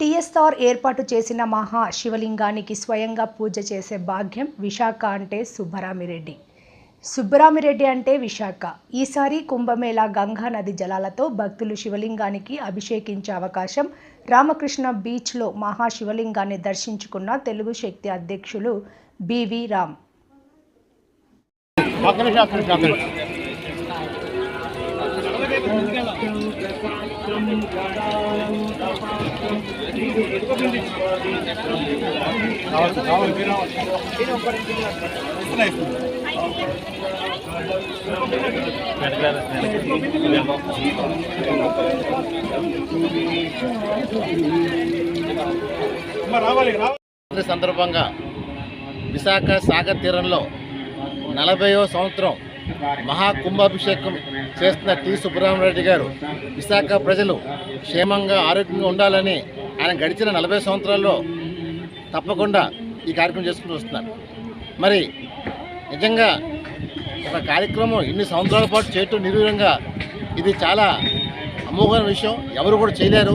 TSR ఏర్పాటు చేసిన మహా శివలింగానికి స్వయంగా పూజ చేసే భాగ్యం విశాఖ అంటే సుబ్బరామిరెడ్డి. సుబ్బరామిరెడ్డి అంటే విశాఖ. ఈసారి కుంభమేళా గంగా నది జలాలతో భక్తులు శివలింగానికి అభిషేకించే అవకాశం రామకృష్ణ బీచ్లో మహా శివలింగాన్ని దర్శించుకున్న తెలుగు శక్తి అధ్యక్షులు బివి రామ్. సందర్భంగా విశాఖ సాగర్ తీరంలో నలభైవ సంవత్సరం మహాకుంభాభిషేకం చేస్తున్న టి. సుబ్రహ్మణ్యరెడ్డి గారు విశాఖ ప్రజలు క్షేమంగా ఆరోగ్యంగా ఉండాలని ఆయన గడిచిన నలభై సంవత్సరాల్లో తప్పకుండా ఈ కార్యక్రమం చేసుకుంటూ వస్తున్నారు. మరి నిజంగా ఒక కార్యక్రమం ఇన్ని సంవత్సరాల పాటు చేయటం నిర్వీర్యంగా ఇది చాలా అమోఘమైన విషయం. ఎవరు కూడా చేయలేరు.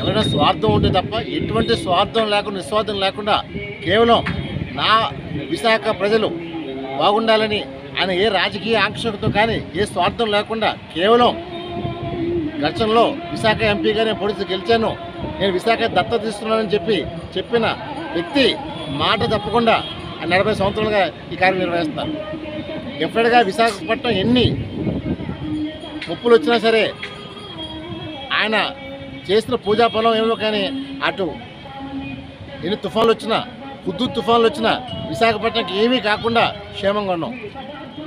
ఎవరైనా స్వార్థం ఉంటే తప్ప ఎటువంటి స్వార్థం లేకుండా నిస్వార్థం లేకుండా కేవలం నా విశాఖ ప్రజలు బాగుండాలని ఆయన ఏ రాజకీయ ఆంక్షలతో కానీ ఏ స్వార్థం లేకుండా కేవలం ఘర్షణలో విశాఖ ఎంపీగా నేను పొడిచి గెలిచాను. నేను విశాఖ దత్తత తీసుకున్నానని చెప్పి చెప్పిన వ్యక్తి మాట తప్పకుండా ఆయన నలభై సంవత్సరాలుగా ఈ కార్యం నిర్వహిస్తారు ఎప్పటిగా విశాఖపట్నం ఎన్ని ముప్పులు వచ్చినా సరే ఆయన చేసిన పూజా పొలం ఏమో కానీ అటు ఎన్ని తుఫాన్లు వచ్చినా కుద్దు తుఫాన్లు వచ్చినా విశాఖపట్నంకి ఏమీ కాకుండా క్షేమంగా ఉన్నాం.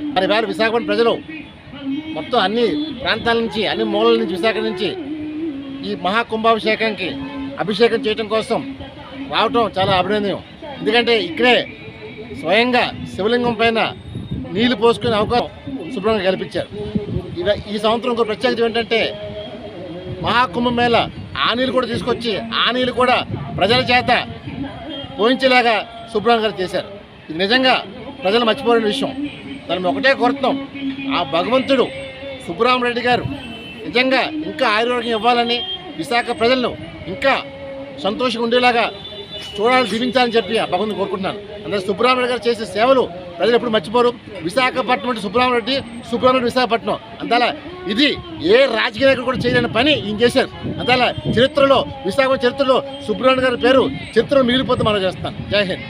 మరి వేల విశాఖపట్నం ప్రజలు మొత్తం అన్ని ప్రాంతాల నుంచి అన్ని మూలల నుంచి విశాఖ నుంచి ఈ మహాకుంభాభిషేకానికి అభిషేకం చేయడం కోసం రావటం చాలా అభినందనం ఎందుకంటే ఇక్కడే స్వయంగా శివలింగం పైన నీళ్ళు పోసుకునే అవకాశం శుభ్రంగా కల్పించారు. ఇవ- ఈ సంవత్సరం ఒక ప్రత్యేకత ఏంటంటే మహాకుంభమేళ ఆ నీళ్ళు కూడా తీసుకొచ్చి ఆ నీళ్ళు కూడా ప్రజల చేత పోయించేలాగా శుభ్రంగా చేశారు. ఇది నిజంగా ప్రజలు మర్చిపోలేని విషయం. దాన్ని ఒకటే కోరుతున్నాం. ఆ భగవంతుడు సుబ్బరామరెడ్డి గారు నిజంగా ఇంకా ఆయుర్వేదం ఇవ్వాలని విశాఖ ప్రజలను ఇంకా సంతోషంగా ఉండేలాగా చూడాలని దీవించాలని చెప్పి ఆ భగవంతుని కోరుకుంటున్నాను. అందరూ సుబ్బరామరెడ్డి గారు చేసే సేవలు ప్రజలు ఎప్పుడు మర్చిపోరు. విశాఖపట్నం అంటే సుబ్బరామరెడ్డి సుబ్బరామరెడ్డి విశాఖపట్నం. అంతలా ఇది ఏ రాజకీయ నాయకుడు కూడా చేయలేని పని ఈయన చేశారు. అంతలా చరిత్రలో విశాఖ చరిత్రలో సుబ్బరామరెడ్డి గారి పేరు చరిత్రలో మిగిలిపోతే మనం చేస్తాను జై హింద్.